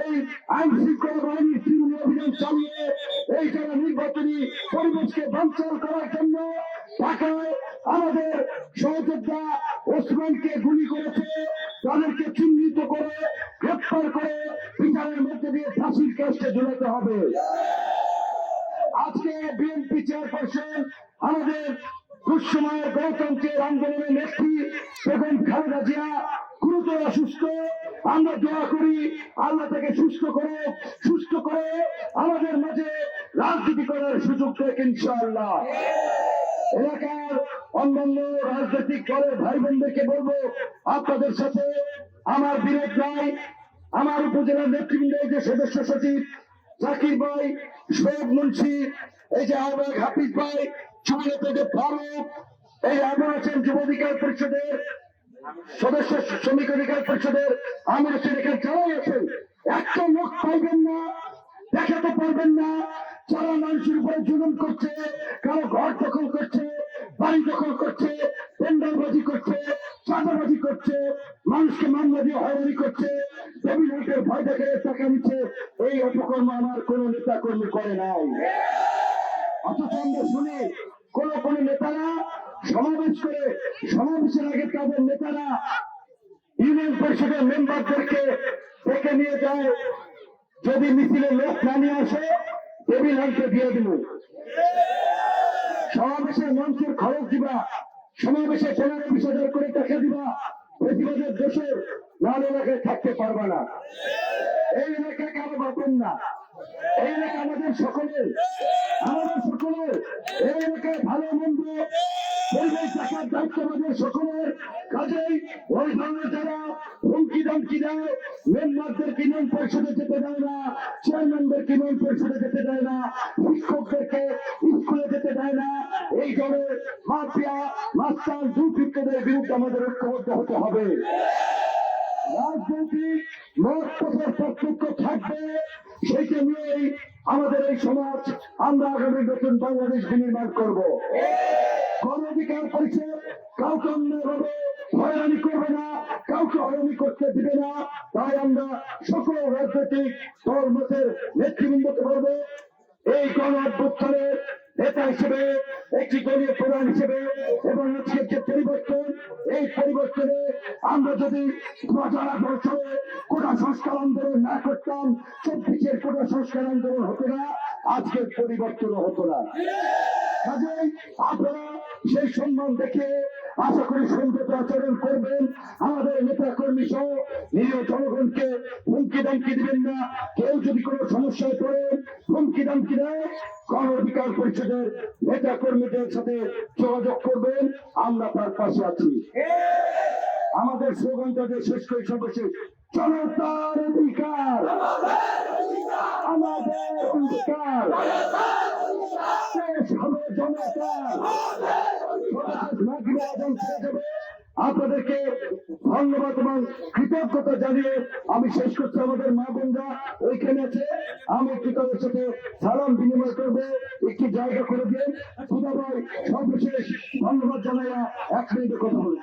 এই আইন শৃঙ্খলা বাহিনীর তৃণমূল অভিযান চালিয়ে এই যারা নির্বাচনী পরিবেশকে করার জন্য ঢাকায় আমাদের সহযোদ্ধা ওসমানকে গুলি করেছে। তাদেরকে চিহ্নিত করে, গ্রেপ্তার করে বিচারের মধ্যে দিয়ে ফাঁসির কাজটা ঝুলাতে হবে। আজকে বিএনপি চেয়ারপারসন আমাদের দুঃসময়ের গণতন্ত্রের আন্দোলনের নেত্রী বেগম খালেদা জিয়া গুরুতর অসুস্থ। আমরা দোয়া করি আল্লাহ তাকে সুস্থ করে সুস্থ করে আমাদের মাঝে রাজনীতি করার সুযোগ দেখ ইনশাআল্লাহ। এলাকার অন্যান্য রাজনৈতিক দলের ভাই বোনদেরকে বলব, আপনাদের সাথে আমার বিরোধ নাই। আমার উপজেলার নেতৃবৃন্দ যে সদস্য সচিব জাকির ভাই শোয়েব মুন্সি, এই যে আহ্বায়ক হাফিজ ভাই যুবনেতা যে ফারুক, এই আমির হোসেন যুব অধিকার পরিষদের সদস্য শ্রমিক অধিকার পরিষদের আমির হোসেন এখানে যারাই আছেন, একটা লোক পাইবেন না, দেখাতে পারবেন না। যারা মানুষের উপরে জুলুম করছে, কারও ঘর দখল করছে বাড়ি দখল করছে পেন্ডালবাজি করছে, চাঁদাবাজি করছে, মানুষকে মামলা দিয়ে হয়রানি করছে লোকের ভয় দেখে টাকা নিচ্ছে। এই অপকর্ম আমার কোন নেতা কর্মী করে নাই। অথচ আমরা শুনি, কোন কোন নেতারা সমাবেশ করে, সমাবেশের আগে তাদের নেতারা ইউনিয়ন পরিষদের মেম্বারদেরকে ডেকে নিয়ে যায়। যদি মিছিলে লোক না নিয়ে আসে টেবিল হালকে দিয়ে দিব। সমাবেশের মঞ্চের খরচ দিবা, সমাবেশে পনেরো বিশ হাজার করে টাকা দিবা, প্রতিবাদের দেশে লাল এলাকায় থাকতে পারবা না। এই এলাকায় কারও বাপেন না। এই এলাকা আমাদের সকলের আমাদের সকলের, এই এলাকায় ভালো, মন্দ শিক্ষকদেরকে স্কুলে যেতে দেয় না এই দলের মাফিয়া মাস্টার দুর্বৃত্তদের বিরুদ্ধে আমাদের ঐক্যবদ্ধ হতে হবে। রাজনৈতিক মত থাকবে সেইটা নিয়েই আমাদের এই সমাজ আমরা আগামী নতুন বাংলাদেশ বিনির্মাণ করব। গণ অধিকার পরিষদ কাউকে অন্যভাবে হয়রানি করবে না, কাউকে হয়রানি করতে দিবে না, তাই আমরা সকল রাজনৈতিক দল, মতের নেতৃবৃন্দকে বলব, এই গণ অভ্যুত্থানের নেতা হিসেবে, একটি দলীয় প্রধান হিসেবে এবং আজকে যে পরিবর্তন, এই পরিবর্তনে আমরা যদি প্রচারা বছরে কোটা সংস্কার আন্দোলন না করতাম, চব্বিশের কোটা সংস্কার আন্দোলন হতো না, আজকের পরিবর্তন হতো না। কাজেই আপনারা সেই সম্মান দেখে আশা করি সংযত আচরণ করবেন। আমাদের নেতা কর্মী সহ নিরীহ জনগণকে হুমকি দামকি দিবেন না। কেউ যদি কোনো সমস্যায় পড়ে হুমকি দামকি দেয় গণ অধিকার পরিষদের নেতা কর্মীদের সাথে যোগাযোগ করবেন। আমরা তার পাশে আছি। আমাদের স্লোগানটা যে শেষ করে সর্বশেষ, জনতার অধিকার। আমাদের অধিকার। শেষ হবে জনতার। আপনাদেরকে ধন্যবাদ এবং কৃতজ্ঞতা জানিয়ে আমি শেষ করছি আমাদের মা বোনরা ওইখানে আছে। আমি একটু তাদের সাথে সালাম বিনিময় করব। একটি জায়গা করে দিয়ে খুদাবাই সর্বশেষ ধন্যবাদ জানাইয়া এক মিনিটে কথা বলি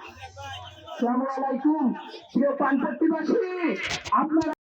আসসালামু আলাইকুম। প্রিয় পানপট্টিবাসী, আপনারা